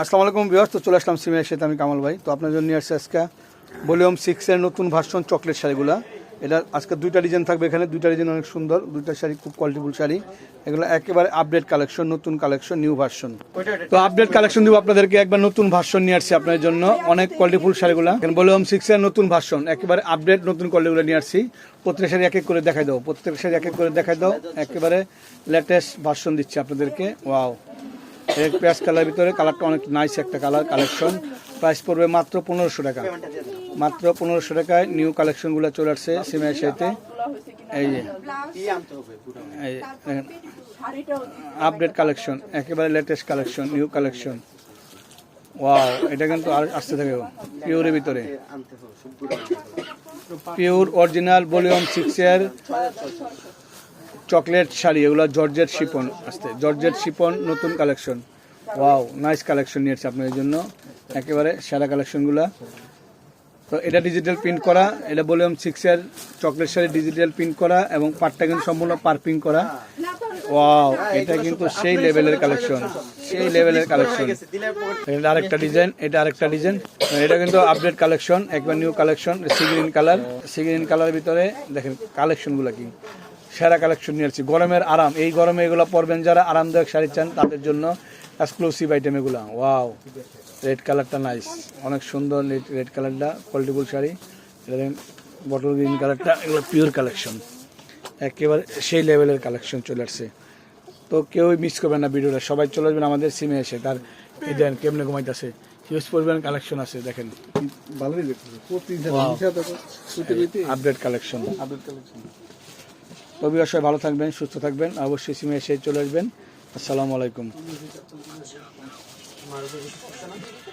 আসসালামু আলাইকুম বিহার তো চলে আসলাম সিমের সাথে আমি কামাল ভাই। তো আপনার জন্য নিয়ে আসছে আজকে ভলিউম সিক্সের নতুন ভার্সন চকলেট শাড়িগুলো। এটা আজকে দুইটা ডিজাইন থাকবে এখানে, দুইটা ডিজাইন অনেক সুন্দর, দুইটা শাড়ি খুব কোয়ালিটিফুল শাড়ি। এগুলো একেবারে আপডেট কালেকশন নতুন কালেকশন নিউ ভার্সন তো আপডেট কালেকশন দিব আপনাদেরকে, একবার নতুন ভার্সন নিয়ে আসছি আপনার জন্য, অনেক কোয়ালিটিফুল শাড়িগুলো। এখানে ভলিউম সিক্সের নতুন ভার্সন একেবারে আপডেট নতুন কোয়ালিটিগুলো নিয়ে আসছি। প্রত্যেক শাড়ি এক এক করে দেখাই দাও প্রত্যেক শাড়ি এক এক করে দেখাই দাও, একেবারে লেটেস্ট ভার্সন দিচ্ছি আপনাদেরকে। ওয়াও পেঁয়াজ কালার ভিতরে কালারটা অনেক নাইস একটা কালার কালেকশন প্রাইস পড়বে মাত্র পনেরোশো টাকা। মাত্র পনেরোশো টাকায় নিউ কালেকশনগুলো চলে আসছে সিমের সাথে এই যে আপডেট কালেকশন একেবারে latest collection new collection wow এটা কিন্তু আর আসতে থাকে পিওরের ভিতরে। পিওর অরিজিনাল ভলিউম সিক্স এর। চকলেট শাড়ি, এগুলো জর্জেট শিপন আসতে জর্জেট শিপন নতুন কালেকশন। ওয়াও, নাইস কালেকশন নিয়েছে আপনাদের জন্য। একেবারে সেরা কালেকশনগুলো। তো এটা ডিজিটাল প্রিন্ট করা, এটা ভলিউম সিক্সের চকলেট শাড়ি ডিজিটাল প্রিন্ট করা এবং পাটটা কিন্তু সম্পূর্ণ পার্পিং করা। ওয়াও, এটা কিন্তু সেই লেভেলের কালেকশন, সেই লেভেলের কালেকশন। এটা আরেকটা ডিজাইন এটা আরেকটা ডিজাইন এটা কিন্তু আপডেট কালেকশন, একবার new collection sea green colour sea green colour ভিতরে দেখেন কালেকশনগুলো কি। সেরা কালেকশন নিয়ে আসছি গরমের আরাম। এই গরমে এগুলো পরবেন যারা আরামদায়ক শাড়ি চান তাদের জন্য এক্সক্লুসিভ আইটেম এগুলো। ওয়াও রেড কালারটা নাইস অনেক সুন্দর রেড কালারটা কোয়ালিটিফুল শাড়ি। বটল গ্রিন কালারটা এগুলো পিওর কালেকশন একেবারে সেই লেভেলের কালেকশন চলে আসছে। তো কেউই মিস করবেন না ভিডিওটা সবাই চলে আসবেন আমাদের সিমে এসে। তার এই দেন কেমনে ঘুমাইতেছে? হিউজ পরিমাণ কালেকশন আছে দেখেন। ভালোই দেখতেছে আপডেট কালেকশন আপডেট কালেকশন তবে সবাই ভালো থাকবেন সুস্থ থাকবেন অবশ্যই সিমে এসে চলে আসবেন। আসসালামু আলাইকুম।